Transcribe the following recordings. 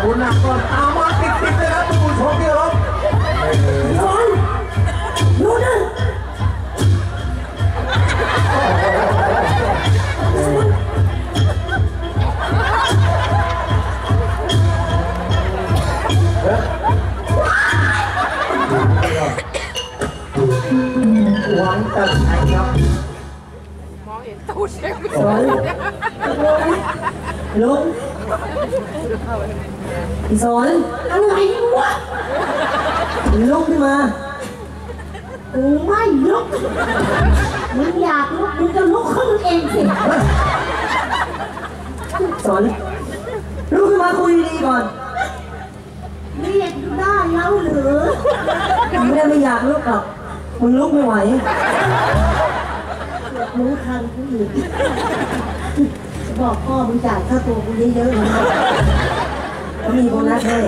เจ้า อีสอนอะไรวะลุกขึ้นมากูไม่ลุกมึงอยากลุกมึงก็ลุกขึ้นเองสิสอนลุกขึ้นมาคุยดีก่อนเรียกได้แล้วหรือไม่ได้ไม่อยากลุกหรอกมึงลุกไม่ไหวมึงทันกูอีกจะ บอกพ่อมึงจ่ายค่าตัวกูเยอะๆเลยนะเขามีโบนัสให้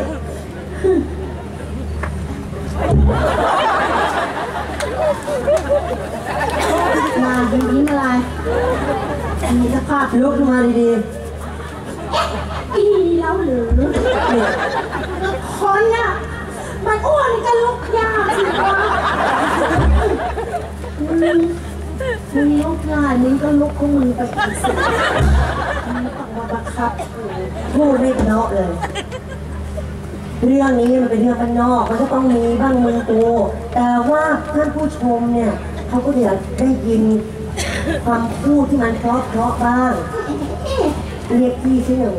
มาดูนี้อะไรมีสภาพลุกขึ้นมาดีๆอีแล้วหรือๆเนี่ยคนน่ะ มันอ้วนก็ลุกยากสิวะมึง มึงลุกได้มึงก็ลุกของมึงไปอีกสิมึงต้องมาบังคับกูพูดไม่เพราะเลย เรื่องนี้มันเป็นเรื่องบ้านนอก มันก็ต้องมีบ้างมือตัวแต่ว่าท่านผู้ชมเนี่ย เขาก็อยากได้ยินความพูดที่มันเพราะเพราะๆบ้าง เรียกพี่ชื่อหนู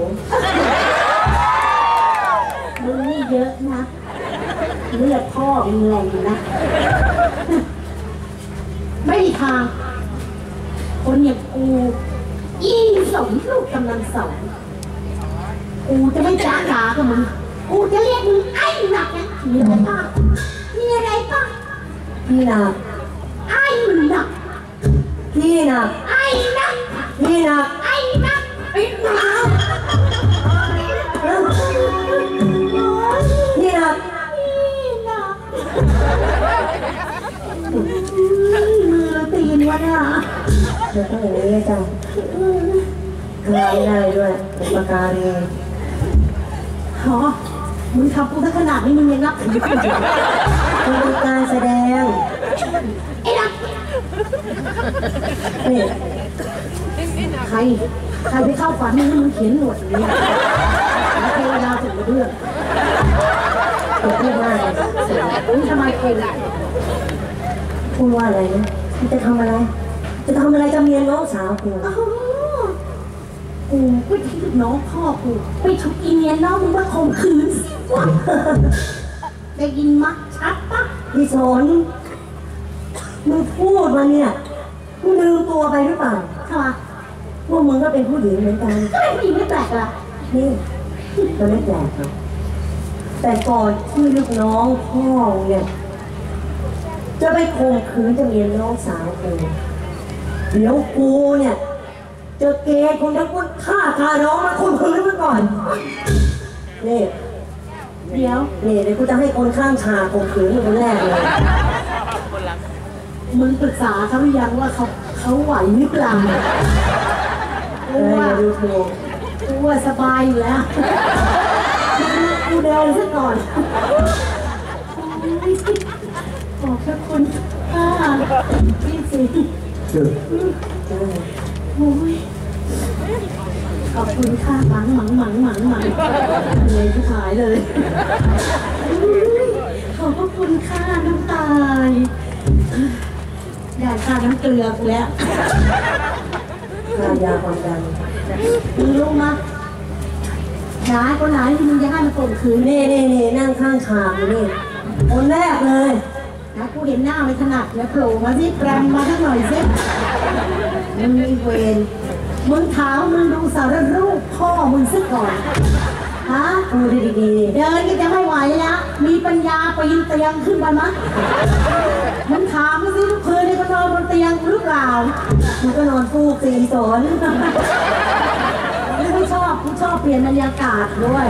มึงนี่เยอะนะเลือดพ่อมึงแรงนะ ไม่มีทาง คนอย่างกูอีสมลูกกำลัง สอนกูจะไม่จ้าจ๋ากับมึงกูจะเรียกมึงไอ้หนักนะมีอะไรป่ะมีอะไรป่ะพี่หนักไอ้หนักพี่หนักไอ้หนักพี่หนักไอ้หนักไอ้หนักเอ้าพี่หนักมือตีนวะน่ะเดี๋ยวต้องอย่างนี้เลยจ้ะ คลายได้ด้วยเป็นปากกาเรียนฮะมึงทำกูถ้าขนาดนี้มึงยังนับถือกูอยู่มันเป็นการแสดงไอ้นักนี่ใครใครไปเข้าฝันมึงให้มึงเขียนหนวดอย่างนี้แล้วเทวดาส่งมาเรื่องตัวพูดว่าอะไรมึงทำไมกูพูดว่าอะไรนะคุณจะทำอะไร จะทำอะไรกับเมียน้องสาวคุ กูที่ลูกน้องพ่อกูไปถูกอีเมียน้องมึงมาข่มขืนสิวะได้ยินมะชัดปะพี่สนมึงพูดมาเนี่ยมึงลืมตัวไปหรือเปล่าทำไมว่ามึงก็เป็นผู้หญิงเหมือนกันก็ไม่มีไม่แปลกละนี่มันไม่แปลกหรอกแต่ก่อนที่ลูกน้องพ่อเนี่ย จะไปข่มขืนจะเมียน้องสาวกูเดี๋ยวกูเนี่ย จะเกณฑ์คนทั้งคนฆ่าคาน้องมาข่มขืนมันก่อน นี่ เดี๋ยว นี่เดี๋ยวกูจะให้คนข้างฉากข่มขืนเป็นคนแรกเลย มึงปรึกษาเขาหรือยังว่าเขาเขาไหวหรือเปล่าเอกูออว่าย่าดูถูกกูว่าสบายอยู่แล้วกูเดินซะก่อนขอบพระคุณค่ะพี่สิดึก โอ้ยขอบคุณค่ะหมังหมังหมังหมังหมังเลยที่หายเลยขอบพระคุณค่ะน้ำตาลได้ค่าน้ำเกลือกูแล้วค่ายาความดันมึงรู้มะหนาคนไหนที่มึงจะให้มันข่มขืนนี่นี่นี่นั่งข้างฉากนี่คนแรกเลย นะกูเห็นหน้าไม่ถนัดแล้วโผล่มาสิแปรมมาสักหน่อยสิมึงมีเวรมึงถามมึงดูสารรูปพ่อมึงซะก่อนฮะดูดีดีเดินก็จะไม่ไหวแล้วมีปัญญาปีนเตียงขึ้นไปมั้ยมึงถามมาสิทุกคืนในก็นอนบนเตียงหรือเปล่าๆมันก็นอนฟูกสีสนไม่ชอบกูชอบเปลี่ยนบรรยากาศด้วย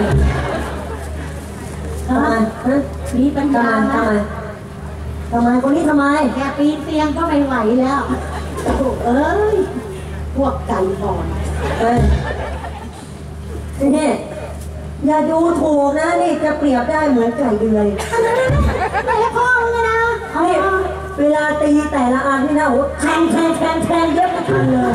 ทำไมฮะฮะมีปัญทำญาไมไหมทำไม ทำไมคนนี้ทำไม แกปีนเตียงก็ไม่ไหวแล้วโอ้เอ้ย พวกไก่อ่อนเอ้ยนี่อย่าดูถูกนะนี่จะเปรียบได้เหมือนไก่เดือยไม่ให้พ่อมึงอะนะเอานี่เวลาตีแต่ละอันนี่นะโอ้โหแทงแทงแทงแทงเยอะไม่ทันเลย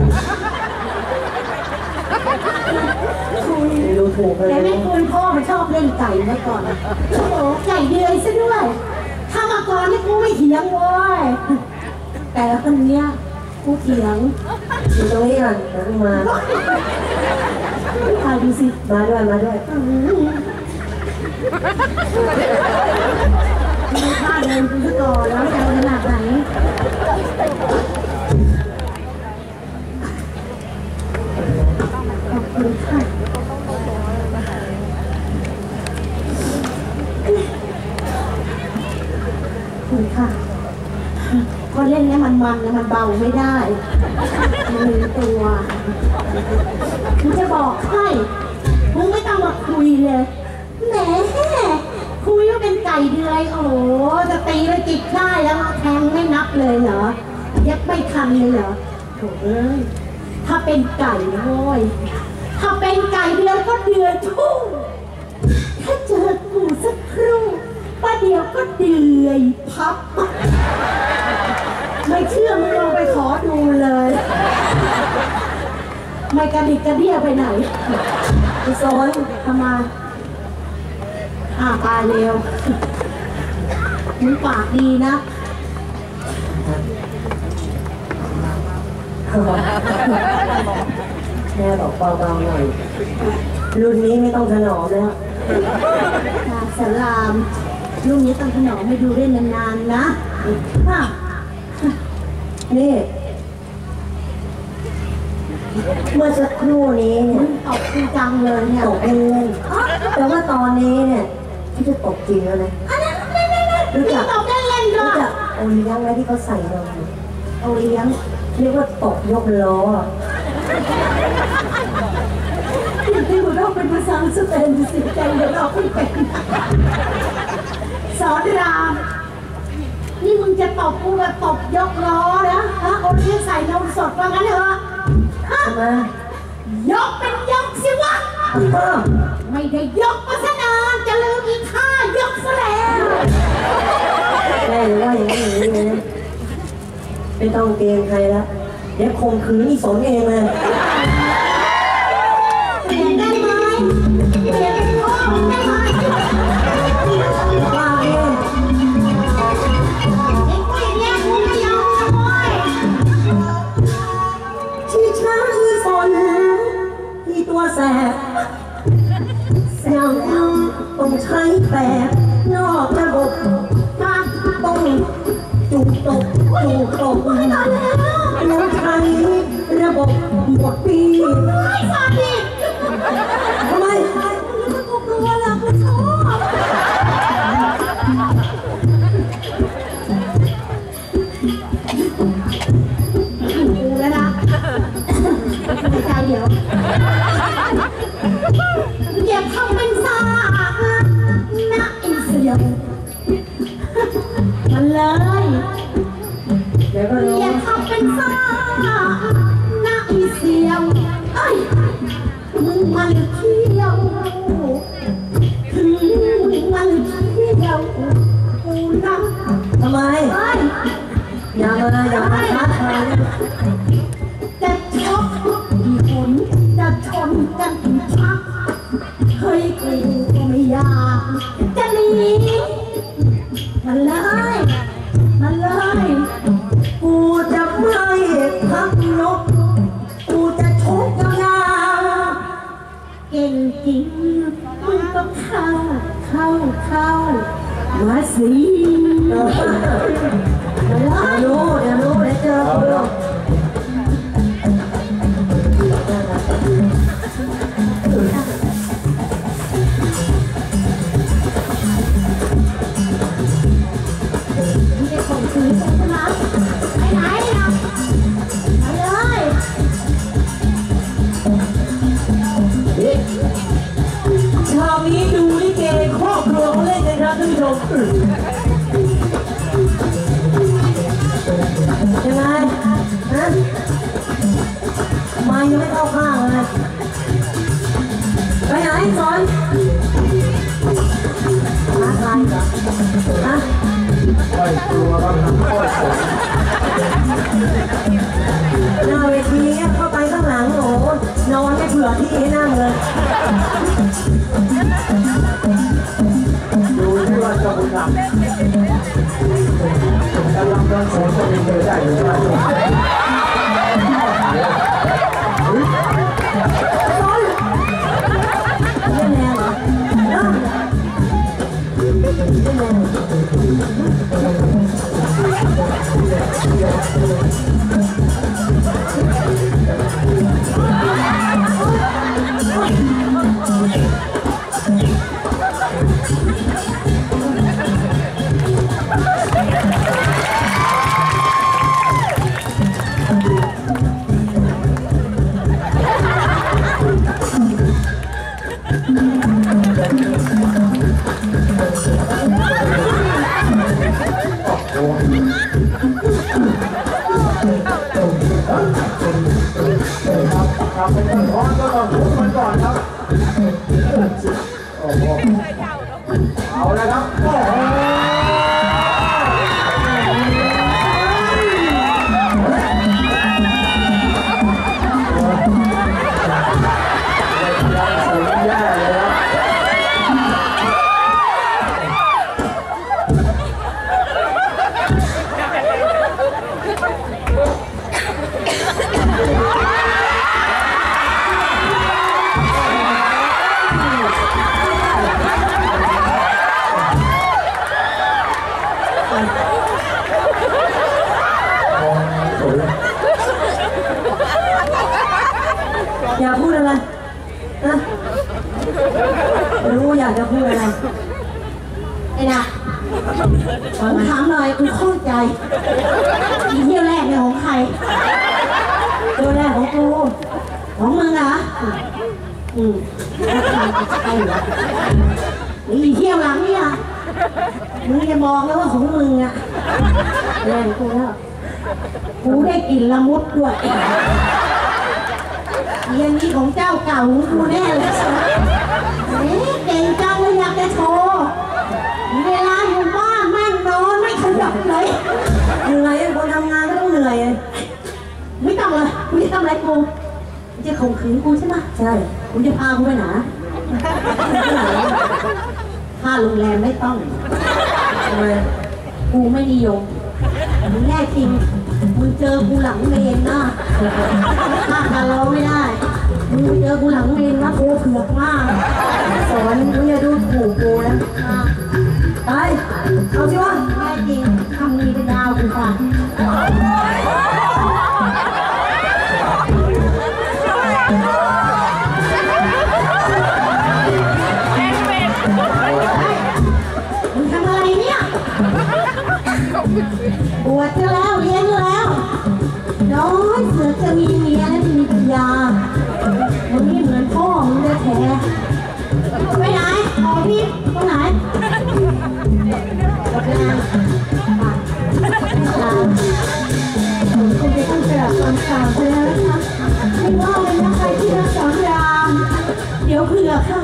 ดูถูกเลยแต่ไม่ควรพ่อมันชอบเล่นไก่เมื่อก่อนโอ้โหไก่เดือยซะด้วยถ้า มาก่อนนี่กูไม่เถียงเว้ยแต่คนเนี้ยกูเถียงอยู่ตรงนี้ก่อนเดี๋ยวกูมาถ่ายดูสิมาด้วยมาด้วยดูท่าเดินกูซะก่อนแล้วจะขนาดไหนขอบคุณค่ะ ขอบคุณค่ะเล่นเนี้ยมันมันๆนะมันเบาไม่ได้มันลืมตัวกูจะบอกให้มึงไม่ต้องมาคุยเลยแหมคุยว่าเป็นไก่เดือยโอ้โหจะตีแล้วจิกได้แล้วมาแทงไม่นับเลยเหรอยับไม่ทันเลยเหรอโถเอ้ยถ้าเป็นไก่นะโว้ยถ้าเป็นไก่เดือยก็เดือยทุ่งถ้าเจอกูสักครู่ ป้าเดียวก็เดือยพับ ไม่เชื่อมึงลองไปขอดูเลย ไม่กระดิกกระเดี้ยไปไหนพี่โซนทำไมอ่าตายเร็วมึงปากดีนะแม่บอกเบาๆหน่อยรุ่นนี้ไม่ต้องถนอมแล้วค่ะสลาม ลูกนี้ต้องถนอมให้ดูได้นานๆนะค่ะนี่เมื่อสักครู่นี้มึเนี่ยงตอบจริงจังเลยเนี่ยตกเล่นๆแต่ว่าตอนนี้เนี่ยที่จะตกจริงแล้วนะอันนั้นไม่ไม่ไม่นี่ตอบได้เล่นๆด้รู้วยจักโอเลี้ยงไหมที่เขาใส่นมเอาเลี้ยงเรียกว่าตกยกล้อที่หัวเราะเป็นภาษาสเปนสิใจหัวเราะไม่เป็น ตบกูแบบตบยกล้อนะฮะโอเลี้ยใส่นมสดว่างั้นเถอะฮะทำไมยกเป็นยกสิวะอ้าวไม่ได้ยกมาซะนานจะลืมอีท่ายกซะแล้วแม่หรือว่าอย่างนี้อย่างนี้นะไม่ต้องเกรงใครแล้วเดี๋ยวข่มขืนอีสนเองเลย ไม่ จริงมึงก็เข้า เข้า เข้า มาสิเออมาเลเดี๋ยวยรู้เดี๋ยวรู้เดี๋ยวเจอกูห กลัวบน้ำอ้อยสนหน้าเวทีเข้าไปข้างหลังโอ้โหนอนไม่เผื่อที่ให้นั่งเลย ดูที่ว่าจะบุญนำกำลังเดินสอนจะมีเจอได้หรือไม่ อยากพูดอะไรนะรู้อยากจะพูดอะไร ไอ้นะผมถามหน่อยกูเข้าใจอีเที่ยวแรกเนี่ยของใครตัวแรกของกูของมึงเหรออืมใช่เหรอเที่ยวหลังเนี่ย มึงจะมองแล้วว่าของมึงอะแรงกูแล้วกูได้กลิ่นละมุดด้วยเรียนนี้ของเจ้าเก่าของกูแน่เลยเอ๊ะเก่งจังเลยอยากจะโชว์เวลาอยู่บ้านแม่งนอนไม่ขยับเลยเหนื่อยคนทำงานก็ต้องเหนื่อย ไม่ต้องเลยกูจะทำอะไรกูมึงจะข่มขืนกูใช่ไหมใช่กูจะพากูไปไหนค่าโรงแรมไม่ต้อง ทำไมกูไม่นิยมมึงแน่จริง มึงเจอกูหลังเมนนะค่าคาราไม่ได้ มึงเจอกูหลังเมนนะกูเผือกมาก สอนมึงอย่าดูถูกกูนะอะไปเอาสิวะแน่จริงทำมีเป็นดาวกูค่ะ วชจะแล้วเรียนแล้ว น้อยเสือจะมีเมียและมีปัญญามึงนี้เหมือนพ่อมึงแท้ไปไหนขอพี่ไปไหนหมดแล้วผมคงจะต้องกราบคำสาบไปแล้วนะคะไม่ว่าเลยนะใครที่รักสอนราม เดี๋ยวเผื่อค่ะ